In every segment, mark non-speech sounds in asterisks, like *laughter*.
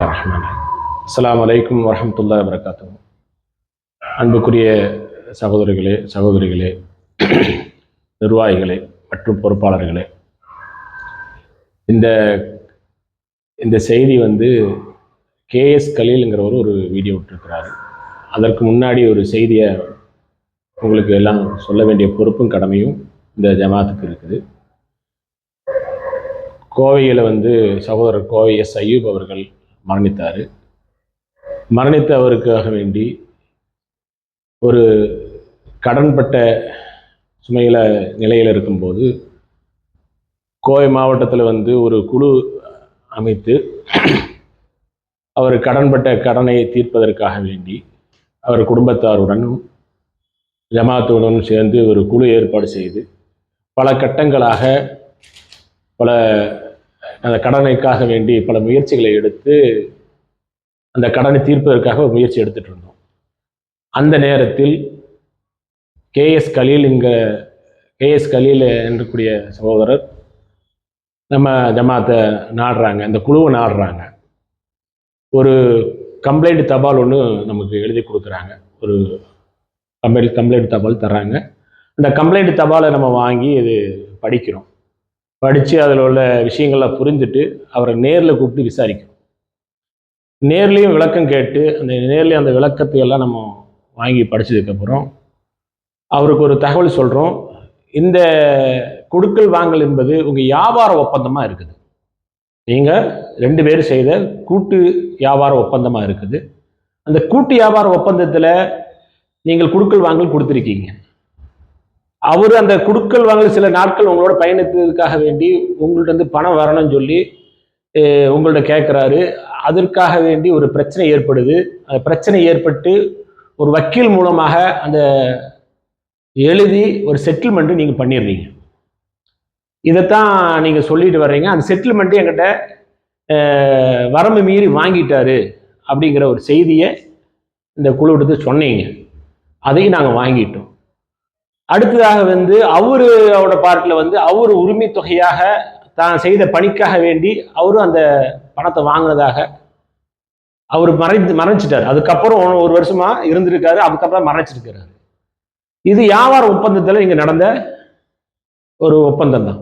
அஸ்லாம் வலைக்கம் வரமத்துல்லா வரகாத்து அன்புக்குரிய சகோதரிகளே சகோதரிகளே *clears throat* நிர்வாகிகளே மற்றும் பொறுப்பாளர்களே இந்த இந்த செய்தி வந்து கேஎஸ் கலீலுங்கிறவர் ஒரு வீடியோ விட்டுருக்கிறாரு. அதற்கு முன்னாடி ஒரு செய்தியை உங்களுக்கு எல்லாம் சொல்ல வேண்டிய பொறுப்பும் கடமையும் இந்த ஜமாத்துக்கு இருக்குது. கோவையில் வந்து சகோதரர் கோவை எஸ் ஐயூப் அவர்கள் மரணித்தார். மரணித்த அவருக்காக வேண்டி ஒரு கடன்பட்ட சுமையில நிலையில் இருக்கும்போது கோவை மாவட்டத்தில் வந்து ஒரு குழு அமைத்து அவர் கடன்பட்ட கடனை தீர்ப்பதற்காக வேண்டி அவர் குடும்பத்தாருடனும் ஜமாத்துடனும் சேர்ந்து ஒரு குழு ஏற்பாடு செய்து பல கட்டங்களாக பல அந்த கடனைக்காக வேண்டி பல முயற்சிகளை எடுத்து அந்த கடனை தீர்ப்பதற்காக ஒரு முயற்சி எடுத்துட்டு இருந்தோம். அந்த நேரத்தில் கேஎஸ் கலீல் என்கிற கேஎஸ் கலீல் என்றக்கூடிய சகோதரர் நம்ம ஜமாத்தை நாடுறாங்க அந்த குழுவை நாடுறாங்க. ஒரு கம்ப்ளைண்ட் தபால் ஒன்று நமக்கு எழுதி கொடுக்குறாங்க. ஒரு கம்ப்ளைண்ட் கம்ப்ளைண்ட் தபால் தர்றாங்க. அந்த கம்ப்ளைண்ட் தபாலை நம்ம வாங்கி இது படிக்கிறோம். படித்து அதில் உள்ள விஷயங்களை புரிஞ்சுட்டு அவரை நேரில் கூப்பிட்டு விசாரிக்கணும். நேர்லேயும் விளக்கம் கேட்டு அந்த நேர்லேயும் அந்த விளக்கத்தை எல்லாம் நம்ம வாங்கி படித்ததுக்கப்புறம் அவருக்கு ஒரு தகவல் சொல்கிறோம் இந்த கொடுக்கல் வாங்கல் என்பது உங்கள் வியாபார ஒப்பந்தமாக இருக்குது. நீங்கள் ரெண்டு பேரும் செய்த கூட்டு வியாபார ஒப்பந்தமாக இருக்குது. அந்த கூட்டு வியாபார ஒப்பந்தத்தில் நீங்கள் கொடுக்கல் வாங்கல் கொடுத்துருக்கீங்க. அவர் அந்த குடுக்கல் வாங்கல் சில நாட்கள் உங்களோட பயணத்திற்காக வேண்டி உங்கள்ட்ட பணம் வரணும்னு சொல்லி அஹ், உங்கள்ட்ட கேட்குறாரு அதற்காக வேண்டி ஒரு பிரச்சனை ஏற்படுது. அந்த பிரச்சனை ஏற்பட்டு ஒரு வக்கீல் மூலமாக அந்த எழுதி ஒரு செட்டில்மெண்ட்டு நீங்கள் பண்ணிடுறீங்க. இதைத்தான் நீங்கள் சொல்லிட்டு வர்றீங்க. அந்த செட்டில்மெண்ட்டு என்கிட்ட வரம்பு மீறி வாங்கிட்டாரு அப்படிங்கிற ஒரு செய்தியை இந்த குழுவிட்டு சொன்னீங்க. அதையும் நாங்கள் வாங்கிட்டோம். அடுத்ததாக வந்து அவரோட பார்ட்டில் வந்து அவர் உரிமை தொகையாக தான் செய்த பணிக்காக வேண்டி அவரும் அந்த பணத்தை வாங்கினதாக அவர் மறைந்து மறைச்சிட்டார் அதுக்கப்புறம் ஒரு- ஒரு வருஷமா இருந்திருக்காரு அதுக்கப்புறம் மறைச்சிருக்கிறாரு இது வியாபார ஒப்பந்தத்தில் இங்கே நடந்த ஒரு ஒப்பந்தம் தான்.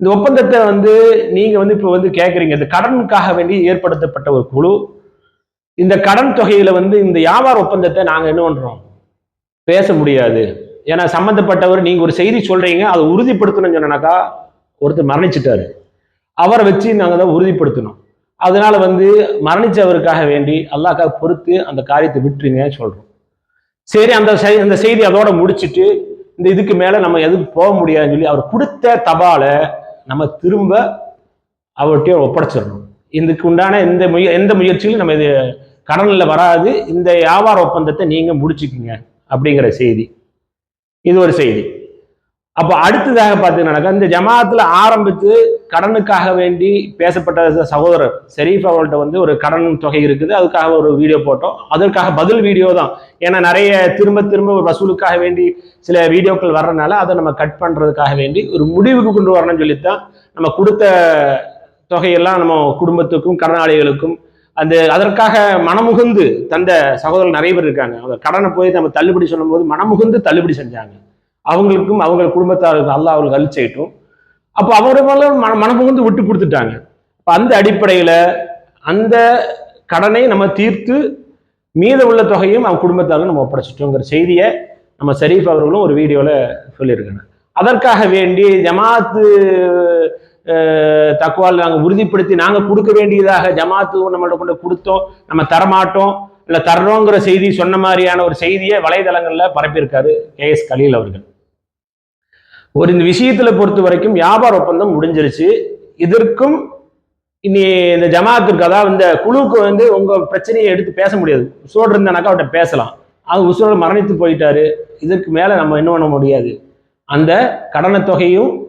இந்த ஒப்பந்தத்தை வந்து நீங்கள் வந்து இப்போ வந்து கேட்குறீங்க இந்த கடனுக்காக வேண்டி ஏற்படுத்தப்பட்ட ஒரு குழு. இந்த கடன் தொகையில் வந்து இந்த வியாபார ஒப்பந்தத்தை நாங்கள் என்ன பண்ணுறோம் பேச முடியாது. ஏன்னா சம்மந்தப்பட்டவர் நீங்க ஒரு செய்தி சொல்றீங்க அதை உறுதிப்படுத்தணும்னு சொன்னாக்கா ஒருத்தர் மரணிச்சிட்டாரு. அவரை வச்சு நாங்கள் தான் உறுதிப்படுத்தணும். அதனால வந்து மரணிச்சவருக்காக வேண்டி அல்லாக்காக பொறுத்து அந்த காரியத்தை விட்டுருங்க சொல்றோம். சரி அந்த அந்த செய்தி அதோட முடிச்சிட்டு இந்த இதுக்கு மேல நம்ம எதுக்கு போக முடியாதுன்னு சொல்லி அவர் கொடுத்த தபாலை நம்ம திரும்ப அவர்கிட்ட ஒப்படைச்சிடணும். இதுக்கு உண்டான எந்த முய எந்த முயற்சியிலும் நம்ம இது கடனில் வராது. இந்த வியாபார ஒப்பந்தத்தை நீங்க முடிச்சுக்குங்க அப்படிங்கிற செய்தி. இது ஒரு செய்தி. அப்போ அடுத்ததாக பார்த்தீங்கன்னாக்கா இந்த ஜமாத்தில் ஆரம்பித்து கடனுக்காக வேண்டி பேசப்பட்ட ச- சகோதரர் ஷெரீஃப் அவர்கள்ட்ட வந்து ஒரு கடன் தொகை இருக்குது. அதுக்காக ஒரு வீடியோ போட்டோம். அதற்காக பதில் வீடியோ தான். ஏன்னா நிறைய திரும்ப திரும்ப ஒரு வசூலுக்காக வேண்டி சில வீடியோக்கள் வர்றதுனால அதை நம்ம கட் பண்ணுறதுக்காக வேண்டி ஒரு முடிவுக்கு கொண்டு வரணும்னு சொல்லித்தான் நம்ம கொடுத்த தொகையெல்லாம் நம்ம குடும்பத்துக்கும் கடனாளிகளுக்கும் அந்த அதற்காக மனமுகுந்து தந்த சகோதரர் நிறைய பேர் இருக்காங்க. அந்த கடனை போய் நம்ம தள்ளுபடி சொல்லும்போது மனமுகுந்து தள்ளுபடி செஞ்சாங்க. அவங்களுக்கும் அவங்க குடும்பத்தாருக்கும் அல்லாஹ் அவங்களுக்கு அழிச்சிட்டும் அப்போ அவரு மன மனமுகுந்து விட்டு கொடுத்துட்டாங்க. இப்போ அந்த அடிப்படையில் அந்த கடனை நம்ம தீர்த்து மீத உள்ள தொகையும் அவங்க குடும்பத்தாரும் நம்ம ஒப்படைச்சிட்டோங்கிற செய்தியை நம்ம ஷரீஃப் அவர்களும் ஒரு வீடியோவில் சொல்லியிருக்காங்க. அதற்காக வேண்டி ஜமாத்து தக்குவால் நாங்கள் உறுதிப்படுத்தி நாங்கள் கொடுக்க வேண்டியதாக ஜமாத்து நம்மள்ட்ட கொண்டு கொடுத்தோம். நம்ம தரமாட்டோம். இல்லை தர்றோங்கிற செய்தி சொன்ன மாதிரியான ஒரு செய்தியை வலைதளங்களில் பரப்பியிருக்காரு கே எஸ் கலீல் அவர்கள். ஒரு இந்த விஷயத்தில் பொறுத்த வரைக்கும் வியாபார ஒப்பந்தம் முடிஞ்சிருச்சு. இதற்கும் இனி இந்த ஜமாத்திற்கு அதாவது இந்த குழுவுக்கு வந்து உங்கள் பிரச்சனையை எடுத்து பேச முடியாது. உசோடு இருந்தானாக்கா அவர்கிட்ட பேசலாம். அது உசோடு மரணித்து போயிட்டாரு. இதற்கு மேலே நம்ம என்ன பண்ண முடியாது. அந்த கடன தொகையும்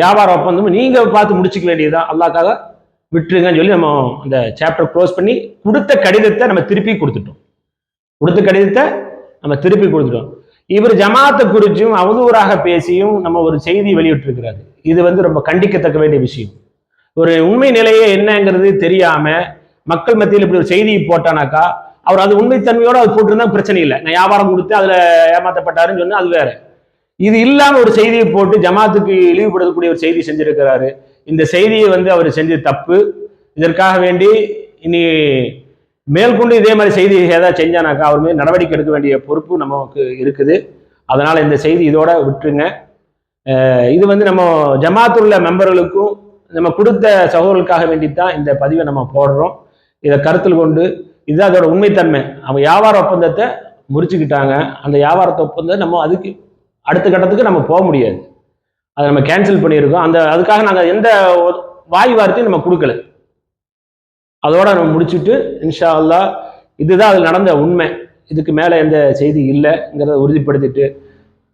வியாபார ஒப்பந்தமும் நீங்கள் பார்த்து முடிச்சுக்க வேண்டியதுதான். அல்லாக்காக விட்டுருங்கன்னு சொல்லி நம்ம அந்த சாப்டர் க்ளோஸ் பண்ணி கொடுத்த கடிதத்தை நம்ம திருப்பி கொடுத்துட்டோம். கொடுத்த கடிதத்தை நம்ம திருப்பி கொடுத்துட்டோம். இவர் ஜமாத்தை குறிச்சும் அவதூறாக பேசியும் நம்ம ஒரு செய்தி வெளியிட்டிருக்கிறாரு. இது வந்து ரொம்ப கண்டிக்கத்தக்க வேண்டிய விஷயம். ஒரு உண்மை நிலையே என்னங்கிறது தெரியாம மக்கள் மத்தியில் இப்படி ஒரு செய்தி போட்டானாக்கா அவர் அது உண்மைத்தன்மையோடு அது போட்டிருந்தா பிரச்சனை இல்லை. நான் வியாபாரம் கொடுத்து அதில் ஏமாற்றப்பட்டாருன்னு சொன்னால் அது வேற. இது இல்லாம ஒரு செய்தியை போட்டு ஜமாத்துக்கு இழிவுபடுத்தக்கூடிய ஒரு செய்தி செஞ்சிருக்கிறாரு. இந்த செய்தியை வந்து அவர் செஞ்சது தப்பு. இதற்காக வேண்டி இனி மேற்கொண்டு இதே மாதிரி செய்தி ஏதாவது செஞ்சானாக்கா அவர் மீது நடவடிக்கை எடுக்க வேண்டிய பொறுப்பு நமக்கு இருக்குது. அதனால இந்த செய்தி இதோட விட்டுருங்க. இது வந்து நம்ம ஜமாத்துள்ள மெம்பர்களுக்கும் நம்ம கொடுத்த சகோதரர்களுக்காக வேண்டித்தான் இந்த பதிவை நம்ம போடுறோம். இதை கருத்தில் கொண்டு இதுதான் அதோட உண்மைத்தன்மை. அவங்க வியாபார ஒப்பந்தத்தை முறிச்சுக்கிட்டாங்க. அந்த வியாபாரத்தை ஒப்பந்தம் நம்ம அதுக்கு அடுத்த கட்டத்துக்கு நம்ம போக முடியாது. அதை நம்ம கேன்சல் பண்ணியிருக்கோம். அந்த அதுக்காக நாங்கள் எந்த வாய் வார்த்தையும் நம்ம கொடுக்கல. அதோட நம்ம முடிச்சுட்டு இன்ஷா அல்லாஹ் இதுதான் அதில் நடந்த உண்மை. இதுக்கு மேலே எந்த செய்தி இல்லைங்கிறத உறுதிப்படுத்திட்டு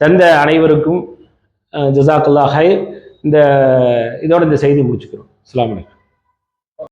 தந்த அனைவருக்கும் ஜசாக்குல்லா ஹை இந்த இதோட இந்த செய்தி முடிச்சுக்கிறோம். அஸ்ஸலாமு